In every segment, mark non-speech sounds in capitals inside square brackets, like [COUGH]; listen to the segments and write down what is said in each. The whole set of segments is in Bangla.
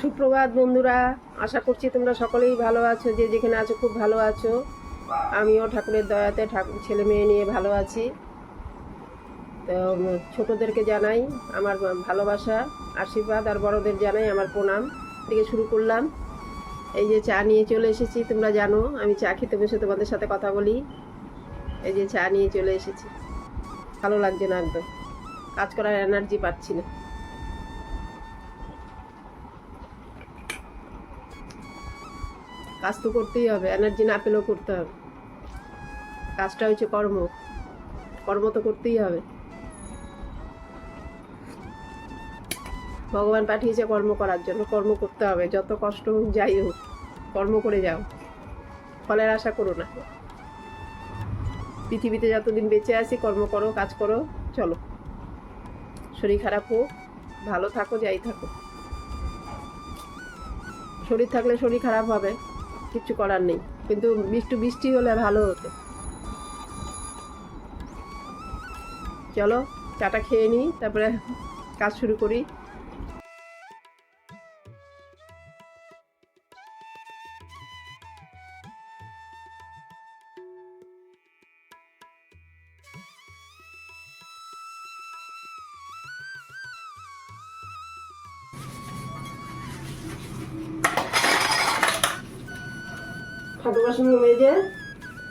সুপ্রভাত বন্ধুরা, আশা করছি তোমরা সকলেই ভালো আছো, যে যেখানে আছো খুব ভালো আছো। আমিও ঠাকুরের দয়াতে ঠাকুর, ছেলে মেয়ে নিয়ে ভালো আছি। তো ছোটোদেরকে জানাই আমার ভালোবাসা, আশীর্বাদ, আর বড়দের জানাই আমার প্রণাম। থেকে শুরু করলাম। এই যে চা নিয়ে চলে এসেছি, তোমরা জানো, আমি চা খেতে বসে তোমাদের সাথে কথা বলি। এই যে চা নিয়ে চলে এসেছি। ভালো লাগছে না একদম। কাজ করার এনার্জি পাচ্ছি না। কাজ তো করতেই হবে এনার্জি না পেলেও করতে হবে। কাজটা হচ্ছে কর্ম কর্ম তো করতেই হবে। ভগবান পাঠিয়েছে কর্ম করার জন্য, কর্ম করতে হবে, যত কষ্ট হোক যাই হোক, কর্ম করে যাও। ফলের আশা করো না। পৃথিবীতে যতদিন বেঁচে আছি, কর্ম করো, কাজ করো, চলো। শরীর খারাপ হোক, ভালো থাকো, যাই থাকো। শরীর থাকলে শরীর খারাপ হবে। কিচ্ছু করার নেই। কিন্তু বৃষ্টি বৃষ্টি হলে ভালো হতো। চলো, চাটা খেয়ে নিই, তারপরে কাজ শুরু করি। ঠাকুর বাসন মেজে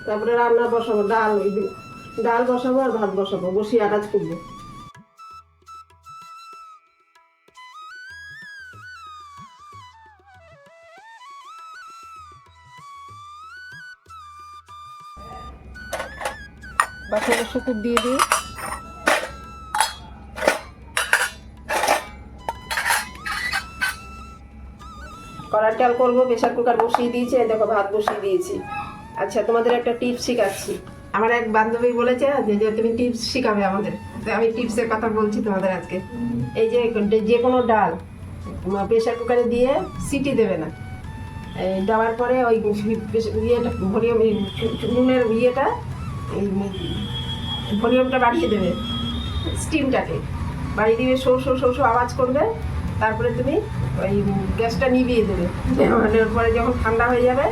তারপরে রান্না বসাবো, ডাল ডাল বসাবো আর ভাত বসাবো বসিয়ে আনাজ করব। বাসনের শুকুর দিয়ে দিই। ডাল করব প্রেশার কুকার বসিয়ে দিয়েছি দেখো ভাত বসিয়ে দিয়েছি। আচ্ছা তোমাদের একটা টিপস শেখাচ্ছি। আমার এক বান্ধবী বলেছে, যে যে তুমি টিপস শেখাবে আমাদের। তো আমি টিপসের কথা বলছি তোমাদের আজকে। এই যে যে কোনো ডাল প্রেশার কুকারে দিয়ে সিটি দেবে না। দেওয়ার পরে ওই ইয়েটা, ভলিউম নুনের ইয়েটা ভলিউমটা বাড়িয়ে দেবে। স্টিমটাকে বাড়িয়ে দিবে শো শো শো শো আওয়াজ করবে। তারপরে তুমি ওই গ্যাসটা নিভিয়ে দেবে। নেওয়ার পরে যখন ঠান্ডা হয়ে যাবে,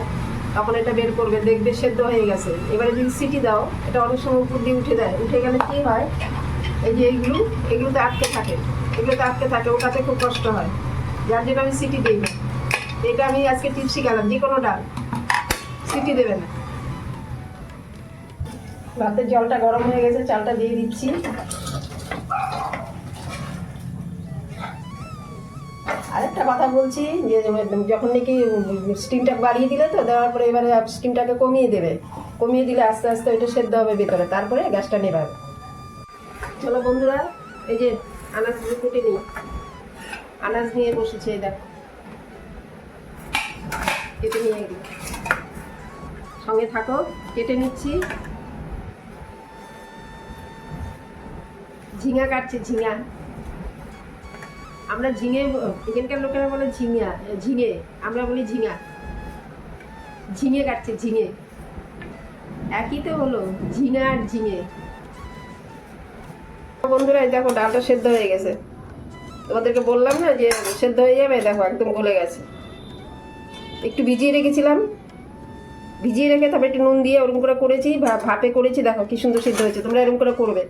তখন এটা বের করবে। দেখবে সেদ্ধ হয়ে গেছে। এবারে যদি সিটি দাও, এটা অনেক সময় উপর দিয়ে উঠে দেয় উঠে গেলে কী হয়? এই যে এইগুলো এগুলোতে আটকে থাকে। এগুলোতে আটকে থাকে। ওটাতে খুব কষ্ট হয়। যার জন্য আমি সিটি দিই না। এটা আমি আজকে টিপস শিখালাম। যে কোনো ডাল, সিটি দেবে না। ভাতের জলটা গরম হয়ে গেছে। চালটা দিয়ে দিচ্ছি। কথা বলছি যে যখন নাকি স্টিমটা বাড়িয়ে দিলে তো, দেওয়ার পরে এবারে স্টিমটাকে কমিয়ে দেবে। কমিয়ে দিলে আস্তে আস্তে ওইটা সেদ্ধ হবে ভেতরে, তারপরে গ্যাসটা নেবাবে চলো বন্ধুরা, এই যে আনাজগুলো কুটে নিই। আনাজ নিয়ে বসেছে, এই দেখো। কেটে নিয়ে সঙ্গে থাকো, কেটে নিচ্ছি। ঝিঙা কাটছে, ঝিঙা। আমরা ঝিঙে, এখানকার লোকেরা বলে ঝিঙা ঝিঙে, আমরা বলি ঝিঙা। ঝিঙে কাটছে, ঝিঙে। একই তো হলো, ঝিঙা আর ঝিঙে। বন্ধুরা দেখো, ডালটা সেদ্ধ হয়ে গেছে। তোমাদেরকে বললাম না যে সেদ্ধ হয়ে যাবে? দেখো, একদম গলে গেছে। একটু ভিজিয়ে রেখেছিলাম। ভিজিয়ে রেখে তারপরে একটু নুন দিয়ে ওরকম করে করেছি ভাপে করেছি। দেখো, কি সুন্দর সিদ্ধ হয়েছে। তোমরা এরকম করে করবে।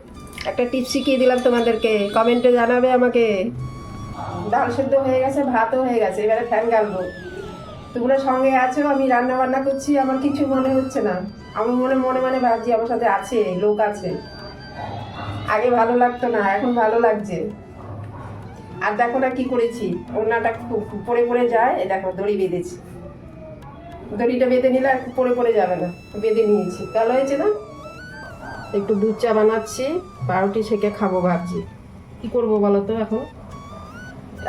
একটা টিপস শিখিয়ে দিলাম তোমাদেরকে। কমেন্টে জানাবে আমাকে। ডাল সেদ্ধ হয়ে গেছে, ভাতও হয়ে গেছে, এবারে ফ্যান গালবো। তোমরা সঙ্গে আছো, আমি রান্না বান্না করছি, আমার কিছু মনে হচ্ছে না। আমি মনে মনে মনে ভাবছি, আমার সাথে আছে, লোক আছে। আগে ভালো লাগতো না, এখন ভালো লাগছে। আর দেখো না কি করেছি, ওড়নাটা খুব পরে পরে যায় দেখো, দড়ি বেঁধেছি। দড়িটা বেঁধে নিলে আর পরে পরে যাবে না, বেঁধে নিয়েছি। ভালো হয়েছে না? একটু দুধ চা বানাচ্ছি, পাউরুটি সেকে খাব ভাবছি। কি করব বলো তো এখন?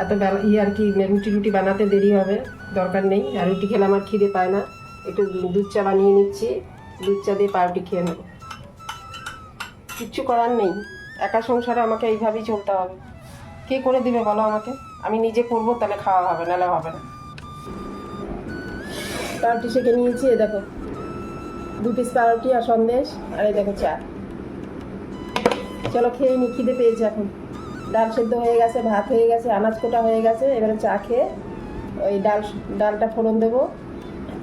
এত বেলা ই আর কি রুটি রুটি বানাতে দেরি হবে, দরকার নেই। আর রুটি খেলে আমার খিদে পায় না। একটু দুধ চা বানিয়ে নিচ্ছি। দুধ চা দিয়ে পাউরুটি খেয়ে নেব। কিচ্ছু করার নেই। একা সংসারে আমাকে এইভাবেই চলতে হবে। কে করে দিবে বলো আমাকে? আমি নিজে করব, তাহলে খাওয়া হবে, নাহলে হবে না। পাউরুটি সেকে নিয়েছি এ দেখো। দু পিস পাউরুটি আর সন্দেশ, আর এই দেখো চা। চলো খেয়ে নি, খিদে পেয়েছে এখন। ডাল সেদ্ধ হয়ে গেছে, ভাত হয়ে গেছে, আনাজ কোটা হয়ে গেছে, এবারে চা খেয়ে ওই ডাল ডালটা ফোড়ন দেবো।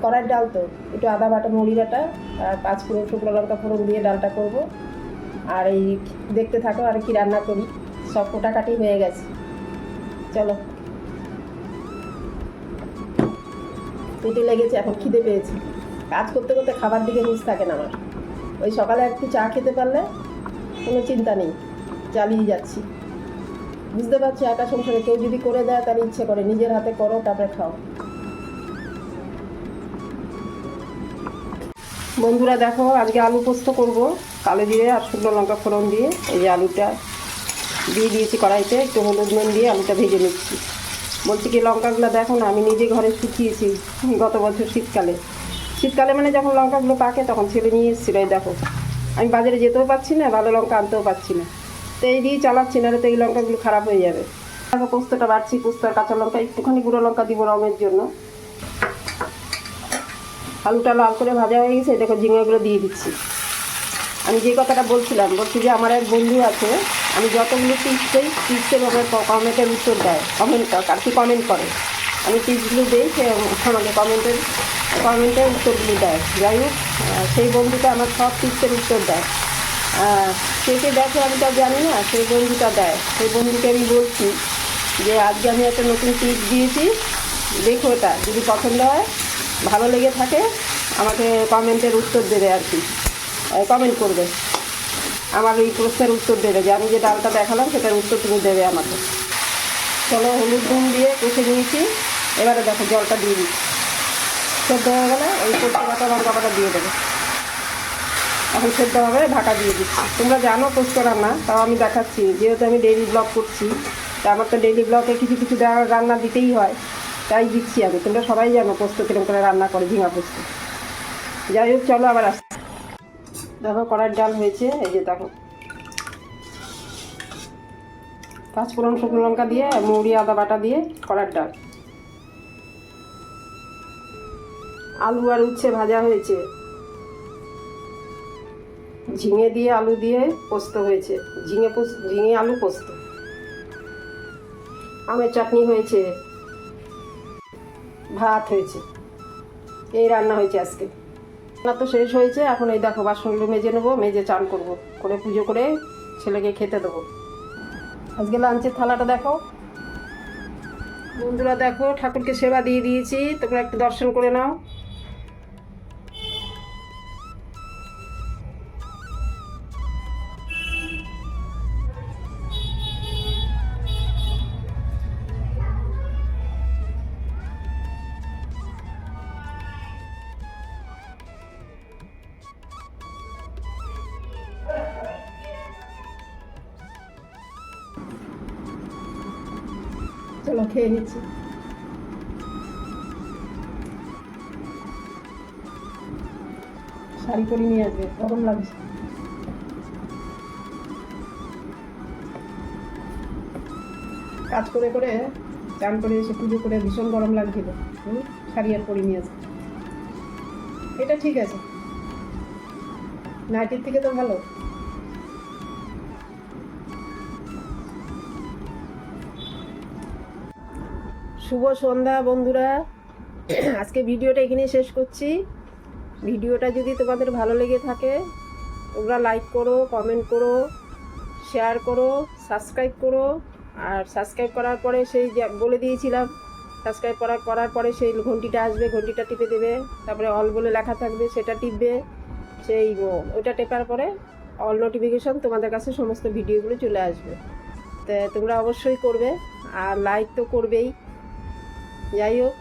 কড়ার ডাল তো, একটু আদা বাটা মুড়ি বাটা আর পাঁচ ফোড়ন, শুকনো লঙ্কা ফোড়ন দিয়ে ডালটা করব। আর এই দেখতে থাকো আর কি রান্না করি, সব কোটাকাটি হয়ে গেছে। চলো। পেটে লেগেছে, এখন খিদে পেয়েছি। কাজ করতে করতে খাবার দিকে হুঁশ থাকে না আমার। ওই সকালে একটু চা খেতে পারলে কোনো চিন্তা নেই চালিয়ে যাচ্ছি। বুঝতে পারছি একা সংসারে কেউ যদি করে দেয় তাহলে ইচ্ছে করে। নিজের হাতে করো, তারপরে খাও। বন্ধুরা দেখো, আজকে আলু পোস্ত করব, কালো জিরে আর শুকনো লঙ্কা ফোড়ন দিয়ে। এই যে আলুটা দিয়ে দিয়েছি কড়াইতে, একটু হলুদ নুন দিয়ে আলুটা ভেজে নিচ্ছি। বলছি কি, লঙ্কাগুলো দেখো না, আমি নিজে ঘরে শুকিয়েছি গত বছর শীতকালে। শীতকালে মানে যখন লঙ্কাগুলো পাকে, তখন ছেলে নিয়ে এসেছিল দেখো। আমি বাজারে যেতেও পারছি না, ভালো লঙ্কা আনতেও পারছি না। তো এই দিয়ে চালাচ্ছি না তো এই লঙ্কাগুলো খারাপ হয়ে যাবে। তারপর পোস্তটা বাড়ছি, পোস্তার কাঁচা লঙ্কা, একটুখানি গুঁড়ো লঙ্কা দিব রঙের জন্য। আলুটা লাল করে ভাজা হয়ে গেছে, দেখো ঝিঙেগুলো দিয়ে দিচ্ছি। আমি যে কথাটা বলছিলাম, বলছি যে আমার এক বন্ধু আছে, আমি যতগুলো টিপস দিই টিপসের ওপরে কমেন্টের উত্তর দেয় কমেন্ট আর কি কমেন্ট করে। আমি টিপসগুলো দিই, সে আমাকে কমেন্টের কমেন্টের উত্তরগুলো দেয়। যাই হোক সেই বন্ধুটা আমার সব টিপসের উত্তর দেয়। কে কে দেখে আমি তা জানি না সেই বন্ধুটা দেয়। সেই বন্ধুকে আমি বলছি যে, আজকে আমি একটা নতুন টিপস দিয়েছি, দেখো এটা যদি পছন্দ হয়, ভালো লেগে থাকে, আমাকে কমেন্টের উত্তর দেবে আর কি। কমেন্ট করবে। আমার এই প্রশ্নের উত্তর দেবে, যে আমি যে ডালটা দেখালাম, সেটার উত্তর তুমি দেবে আমাকে। চলো, হলুদ নুন দিয়ে কষে নিয়েছি। এবারে দেখো, জলটা দিয়ে দিচ্ছি। সেদ্ধ হয়ে গেলে ওই পোস্ত কাটা লঙ্কা দিয়ে দেবে। এখন সেদ্ধ হবে, ঢাকা দিয়ে দিচ্ছি। তোমরা জানো পোস্ত রান্না তাও আমি দেখাচ্ছি। যেহেতু আমি ডেইলি ব্লগ করছি, তা আমার তো ডেইলি ব্লগে কিছু কিছু রান্না দিতেই হয়, তাই দিচ্ছি আমি। তোমরা সবাই জানো পোস্ত কিরম করে রান্না করে, ঝিঙা পোস্ত। যাই হোক, চলো আবার আসছি দেখো কড়ার ডাল হয়েছে, এই যে দেখো। পাঁচ ফোড়ন শুকনো লঙ্কা দিয়ে, মৌরি, আদা বাটা দিয়ে কড়ার ডাল। আলু আর উচ্ছে ভাজা হয়েছে। ঝিঙে দিয়ে আলু দিয়ে পোস্ত হয়েছে। ঝিঙে পোস্ত, ঝিঙে আলু পোস্ত। আমের চাটনি হয়েছে। ভাত হয়েছে। এই রান্না হয়েছে আজকে। রান্না তো শেষ হয়েছে, এখন এই দেখো বাসনগুলো মেজে নেব, মেজে চান করব। করে পুজো করে ছেলেকে খেতে দেবো। আজকে লাঞ্চের থালাটা দেখো। বন্ধুরা দেখো, ঠাকুরকে সেবা দিয়ে দিয়েছি, তোমরা একটু দর্শন করে নাও। চলো খেয়ে নিচ্ছি। শাড়ি পরে নিয়ে আসবে, গরম লাগছে। কাজ করে করে, চান করে এসে পুজো করে ভীষণ গরম লাগছিল। শাড়ি আর পরে নিয়ে আসবে। এটা ঠিক আছে। নাইটির থেকে তো ভালো। শুভ সন্ধ্যা, বন্ধুরা। [CLEARS THROAT] আজকে ভিডিওটা এখানে শেষ করছি। ভিডিওটা যদি তোমাদের ভালো লেগে থাকে, তোমরা লাইক করো কমেন্ট করো শেয়ার করো সাবস্ক্রাইব করো। আর সাবস্ক্রাইব করার পরে সেই বলে দিয়েছিলাম সাবস্ক্রাইব করার করার পরে সেই ঘন্টিটা আসবে, ঘন্টিটা টিপে দেবে। তারপরে অল বলে লেখা থাকবে, সেটা টিপবে। সেই ওটা টেপার পরে অল নোটিফিকেশন তোমাদের কাছে সমস্ত ভিডিওগুলো চলে আসবে। তো তোমরা অবশ্যই করবে। আর লাইক তো করবেই। যাই হোক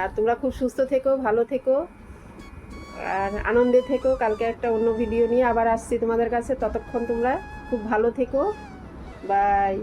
আর তোমরা খুব সুস্থ থেকো, ভালো থেকো, আর আনন্দে থেকো। কালকে একটা অন্য ভিডিও নিয়ে আবার আসছি তোমাদের কাছে। ততক্ষণ তোমরা খুব ভালো থেকো। বাই